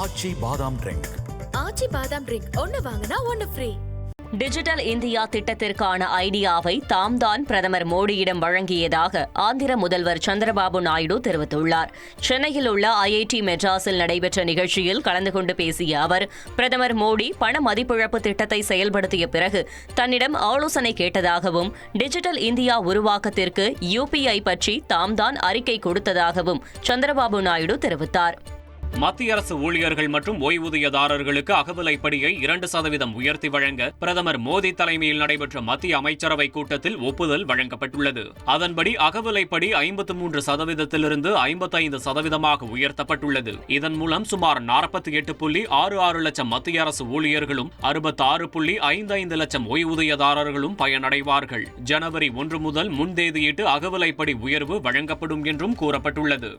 ஆச்சி பாதாம் ட்ரிங்க். ஆச்சி பாதாம் ட்ரிங்க். ஒன்னு வாங்கினா ஒன்னு ஃப்ரீ டிஜிட்டல் இந்தியா திட்டத்திற்கான ஐடியாவை தாம் தான் பிரதமர் மோடியிடம் வழங்கியதாக ஆந்திர முதல்வர் சந்திரபாபு நாயுடு தெரிவித்துள்ளார். சென்னையில் உள்ள ஐஐடி மெட்ராஸில் நடைபெற்ற நிகழ்ச்சியில் கலந்து கொண்டு பேசிய அவர் பிரதமர் மோடி பண மதிப்பிழப்பு திட்டத்தை செயல்படுத்திய பிறகு தன்னிடம் ஆலோசனை கேட்டதாகவும் டிஜிட்டல் இந்தியா உருவாக்கத்திற்கு யுபிஐ பற்றி தாம் தான் அறிக்கை கொடுத்ததாகவும் சந்திரபாபு நாயுடு தெரிவித்தார். மத்திய அரசு ஊழியர்கள் மற்றும் ஓய்வூதியதாரர்களுக்கு அகவிலைப்படியை இரண்டு சதவீதம் உயர்த்தி வழங்க பிரதமர் மோடி தலைமையில் நடைபெற்ற மத்திய அமைச்சரவை கூட்டத்தில் ஒப்புதல் வழங்கப்பட்டுள்ளது. அதன்படி அகவிலைப்படி ஐம்பத்து மூன்று சதவீதத்திலிருந்து ஐம்பத்தைந்து சதவீதமாக உயர்த்தப்பட்டுள்ளது. இதன் மூலம் சுமார் நாற்பத்தி எட்டு புள்ளி ஆறு ஆறு லட்சம் மத்திய அரசு ஊழியர்களும் அறுபத்தாறு புள்ளி ஐந்து ஐந்து லட்சம் ஓய்வூதியதாரர்களும் பயனடைவார்கள். ஜனவரி ஒன்று முதல் முன்தேதியிட்டு அகவிலைப்படி உயர்வு வழங்கப்படும் என்றும் கூறப்பட்டுள்ளது.